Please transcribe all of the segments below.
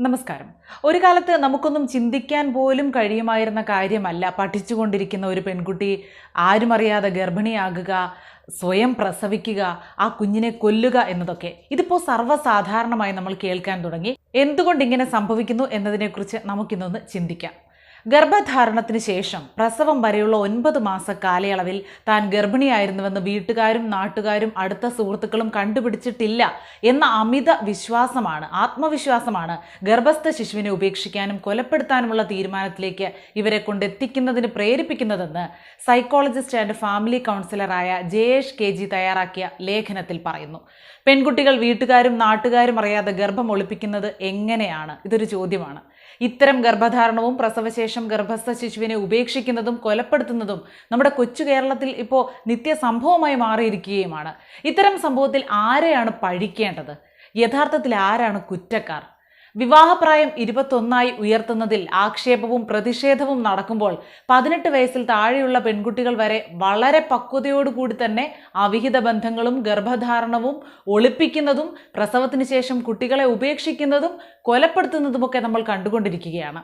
നമസ്കാരം. ഒരു കാലത്ത് നമുക്കൊന്നും ചിന്തിക്കാൻ പോലും കഴിയുമായിരുന്ന കാര്യമല്ല പഠിച്ചുകൊണ്ടിരിക്കുന്ന ഒരു പെൺകുട്ടി ആരുമറിയാതെ ഗർഭിണിയാകുക സ്വയം പ്രസവിക്കുക ആ കുഞ്ഞിനെ കൊല്ലുക എന്നതൊക്കെ. ഇതിപ്പോൾ സർവസാധാരണമായി നമ്മൾ കേൾക്കാൻ തുടങ്ങി. എന്തുകൊണ്ട് ഇങ്ങനെ സംഭവിക്കുന്നു എന്നതിനെക്കുറിച്ച് നമുക്കിന്നൊന്ന് ചിന്തിക്കാം. ഗർഭധാരണത്തിന് ശേഷം പ്രസവം വരെയുള്ള ഒൻപത് മാസ കാലയളവിൽ താൻ ഗർഭിണിയായിരുന്നുവെന്ന് വീട്ടുകാരും നാട്ടുകാരും അടുത്ത സുഹൃത്തുക്കളും കണ്ടുപിടിച്ചിട്ടില്ല എന്ന അമിത വിശ്വാസമാണ് ആത്മവിശ്വാസമാണ് ഗർഭസ്ഥ ശിശുവിനെ ഉപേക്ഷിക്കാനും കൊലപ്പെടുത്താനുമുള്ള തീരുമാനത്തിലേക്ക് ഇവരെ കൊണ്ടെത്തിക്കുന്നതിന് പ്രേരിപ്പിക്കുന്നതെന്ന് സൈക്കോളജിസ്റ്റ് ആൻഡ് ഫാമിലി കൗൺസിലറായ ജയേഷ് കെ ജി തയ്യാറാക്കിയ ലേഖനത്തിൽ പറയുന്നു. പെൺകുട്ടികൾ വീട്ടുകാരും നാട്ടുകാരും അറിയാതെ ഗർഭം ഒളിപ്പിക്കുന്നത് എങ്ങനെയാണ്? ഇതൊരു ചോദ്യമാണ്. ഇത്തരം ഗർഭധാരണവും പ്രസവശേഷം ഗർഭസ്ഥ ശിശുവിനെ ഉപേക്ഷിക്കുന്നതും കൊലപ്പെടുത്തുന്നതും നമ്മുടെ കൊച്ചു കേരളത്തിൽ ഇപ്പോൾ നിത്യസംഭവമായി മാറിയിരിക്കുകയുമാണ്. ഇത്തരം സംഭവത്തിൽ ആരെയാണ് പഴിക്കേണ്ടത്? യഥാർത്ഥത്തിൽ ആരാണ് കുറ്റക്കാർ? വിവാഹപ്രായം ഇരുപത്തൊന്നായി ഉയർത്തുന്നതിൽ ആക്ഷേപവും പ്രതിഷേധവും നടക്കുമ്പോൾ പതിനെട്ട് വയസ്സിൽ താഴെയുള്ള പെൺകുട്ടികൾ വരെ വളരെ പക്വതയോടുകൂടി തന്നെ അവിഹിത ബന്ധങ്ങളും ഗർഭധാരണവും ഒളിപ്പിക്കുന്നതും പ്രസവത്തിന് ശേഷം കുട്ടികളെ ഉപേക്ഷിക്കുന്നതും കൊലപ്പെടുത്തുന്നതുമൊക്കെ നമ്മൾ കണ്ടുകൊണ്ടിരിക്കുകയാണ്.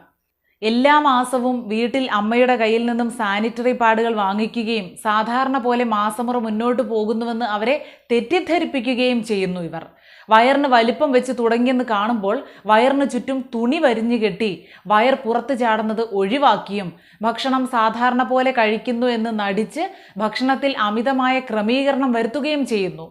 എല്ലാ മാസവും വീട്ടിൽ അമ്മയുടെ കയ്യിൽ നിന്നും സാനിറ്ററി പാഡുകൾ വാങ്ങിക്കുകയും സാധാരണ പോലെ മാസമുറ മുന്നോട്ട് പോകുന്നുവെന്ന് അവരെ തെറ്റിദ്ധരിപ്പിക്കുകയും ചെയ്യുന്നു ഇവർ. വയറിന് വലിപ്പം വെച്ച് തുടങ്ങിയെന്ന് കാണുമ്പോൾ വയറിന് ചുറ്റും തുണി വരിഞ്ഞു കെട്ടി വയർ പുറത്ത് ചാടുന്നത് ഒഴിവാക്കിയും ഭക്ഷണം സാധാരണ പോലെ കഴിക്കുന്നു എന്ന് നടിച്ച് ഭക്ഷണത്തിൽ അമിതമായ ക്രമീകരണം വരുത്തുകയും ചെയ്യുന്നു.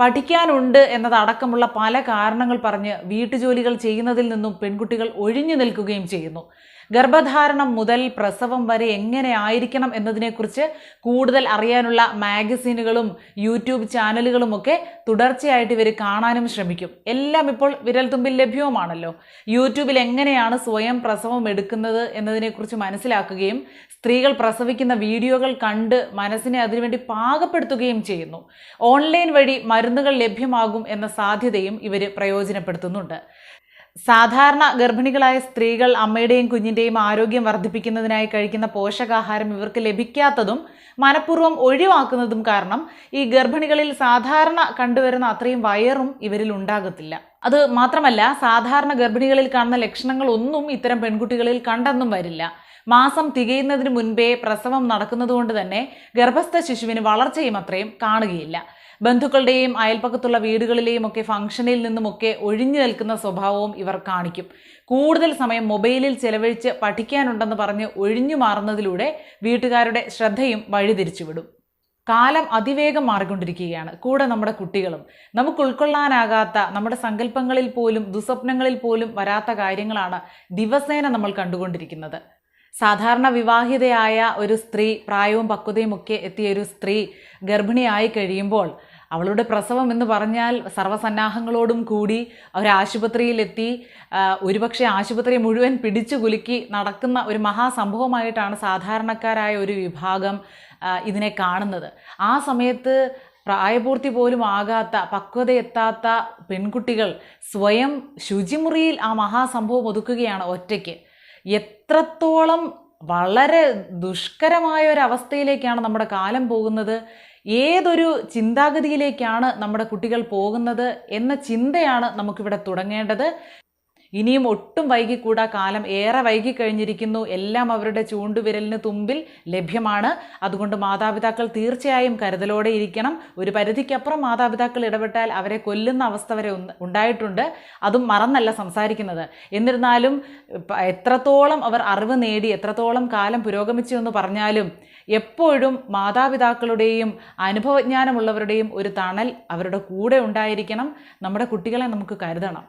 പഠിക്കാനുണ്ട് എന്നതടക്കമുള്ള പല കാരണങ്ങൾ പറഞ്ഞ് വീട്ടുജോലികൾ ചെയ്യുന്നതിൽ നിന്നും പെൺകുട്ടികൾ ഒഴിഞ്ഞു നിൽക്കുകയും ചെയ്യുന്നു. ഗർഭധാരണം മുതൽ പ്രസവം വരെ എങ്ങനെ ആയിരിക്കണം എന്നതിനെക്കുറിച്ച് കൂടുതൽ അറിയാനുള്ള മാഗസീനുകളും യൂട്യൂബ് ചാനലുകളും ഒക്കെ തുടർച്ചയായിട്ട് ഇവർ കാണാനും ശ്രമിക്കും. എല്ലാം ഇപ്പോൾ വിരൽത്തുമ്പിൽ ലഭ്യവുമാണല്ലോ. യൂട്യൂബിൽ എങ്ങനെയാണ് സ്വയം പ്രസവം എടുക്കുന്നത് എന്നതിനെക്കുറിച്ച് മനസ്സിലാക്കുകയും സ്ത്രീകൾ പ്രസവിക്കുന്ന വീഡിയോകൾ കണ്ട് മനസ്സിനെ അതിനുവേണ്ടി പാകപ്പെടുത്തുകയും ചെയ്യുന്നു. ഓൺലൈൻ വഴി മരുന്നുകൾ ലഭ്യമാകും എന്ന സാധ്യതയും ഇവർ പ്രയോജനപ്പെടുത്തുന്നുണ്ട്. സാധാരണ ഗർഭിണികളായ സ്ത്രീകൾ അമ്മയുടെയും കുഞ്ഞിന്റെയും ആരോഗ്യം വർദ്ധിപ്പിക്കുന്നതിനായി കഴിക്കുന്ന പോഷകാഹാരം ഇവർക്ക് ലഭിക്കാത്തതും മനഃപൂർവം ഒഴിവാക്കുന്നതും കാരണം ഈ ഗർഭിണികളിൽ സാധാരണ കണ്ടുവരുന്ന അത്രയും വയറും ഇവരിൽ ഉണ്ടാകത്തില്ല. അത് മാത്രമല്ല സാധാരണ ഗർഭിണികളിൽ കാണുന്ന ലക്ഷണങ്ങളൊന്നും ഇത്തരം പെൺകുട്ടികളിൽ കണ്ടെന്നും വരില്ല. മാസം തികയുന്നതിന് മുൻപേ പ്രസവം നടക്കുന്നതുകൊണ്ട് തന്നെ ഗർഭസ്ഥ ശിശുവിന് വളർച്ചയും അത്രയും കാണുകയില്ല. ബന്ധുക്കളുടെയും അയൽപ്പക്കത്തുള്ള വീടുകളിലെയും ഒക്കെ ഫംഗ്ഷനിൽ നിന്നുമൊക്കെ ഒഴിഞ്ഞു നിൽക്കുന്ന സ്വഭാവവും ഇവർ കാണിക്കും. കൂടുതൽ സമയം മൊബൈലിൽ ചെലവഴിച്ച് പഠിക്കാനുണ്ടെന്ന് പറഞ്ഞ് ഒഴിഞ്ഞു മാറുന്നതിലൂടെ വീട്ടുകാരുടെ ശ്രദ്ധയും വഴിതിരിച്ചുവിടും. കാലം അതിവേഗം മാറിക്കൊണ്ടിരിക്കുകയാണ്. കൂടെ നമ്മുടെ കുട്ടികളും. നമുക്ക് ഉൾക്കൊള്ളാനാകാത്ത നമ്മുടെ സങ്കല്പങ്ങളിൽ പോലും ദുസ്വപ്നങ്ങളിൽ പോലും വരാത്ത കാര്യങ്ങളാണ് ദിവസേന നമ്മൾ കണ്ടുകൊണ്ടിരിക്കുന്നത്. സാധാരണ വിവാഹിതയായ ഒരു സ്ത്രീ പ്രായവും പക്വതയും ഒക്കെ എത്തിയ ഒരു സ്ത്രീ ഗർഭിണിയായി കഴിയുമ്പോൾ അവളുടെ പ്രസവം എന്ന് പറഞ്ഞാൽ സർവസന്നാഹങ്ങളോടും കൂടി ആ, ഒരുപക്ഷെ ആശുപത്രി മുഴുവൻ പിടിച്ചു കുലുക്കി നടക്കുന്ന ഒരു മഹാസംഭവമായിട്ടാണ് സാധാരണക്കാരായ ഒരു വിഭാഗം ഇതിനെ കാണുന്നത്. ആ സമയത്ത് പ്രായപൂർത്തി പോലും ആകാത്ത പക്വതയെത്താത്ത പെൺകുട്ടികൾ സ്വയം ശുചിമുറിയിൽ ആ മഹാസംഭവം ഒതുക്കുകയാണ് ഒറ്റയ്ക്ക്. എത്രത്തോളം വളരെ ദുഷ്കരമായ ഒരു അവസ്ഥയിലേക്കാണ് നമ്മുടെ കാലം പോകുന്നത്? ഏതൊരു ചിന്താഗതിയിലേക്കാണ് നമ്മുടെ കുട്ടികൾ പോകുന്നത്? എന്ന ചിന്തയാണ് നമുക്കിവിടെ തുടങ്ങേണ്ടത്. ഇനിയും ഒട്ടും വൈകിക്കൂടാ. കാലം ഏറെ വൈകിക്കഴിഞ്ഞിരിക്കുന്നു. എല്ലാം അവരുടെ ചൂണ്ടുവിരലിന് തുമ്പിൽ ലഭ്യമാണ്. അതുകൊണ്ട് മാതാപിതാക്കൾ തീർച്ചയായും കരുതലോടെ ഇരിക്കണം. ഒരു പരിധിക്കപ്പുറം മാതാപിതാക്കൾ ഇടപെട്ടാൽ അവരെ കൊല്ലുന്ന അവസ്ഥ വരെ ഉണ്ടായിട്ടുണ്ട്. അതും മറന്നല്ല സംസാരിക്കുന്നത്. എന്നിരുന്നാലും എത്രത്തോളം അവർ അറിവ് നേടി എത്രത്തോളം കാലം പുരോഗമിച്ചു എന്ന് പറഞ്ഞാലും എപ്പോഴും മാതാപിതാക്കളുടെയും അനുഭവജ്ഞാനമുള്ളവരുടെയും ഒരു തണൽ അവരുടെ കൂടെ ഉണ്ടായിരിക്കണം. നമ്മുടെ കുട്ടികളെ നമുക്ക് കരുതണം.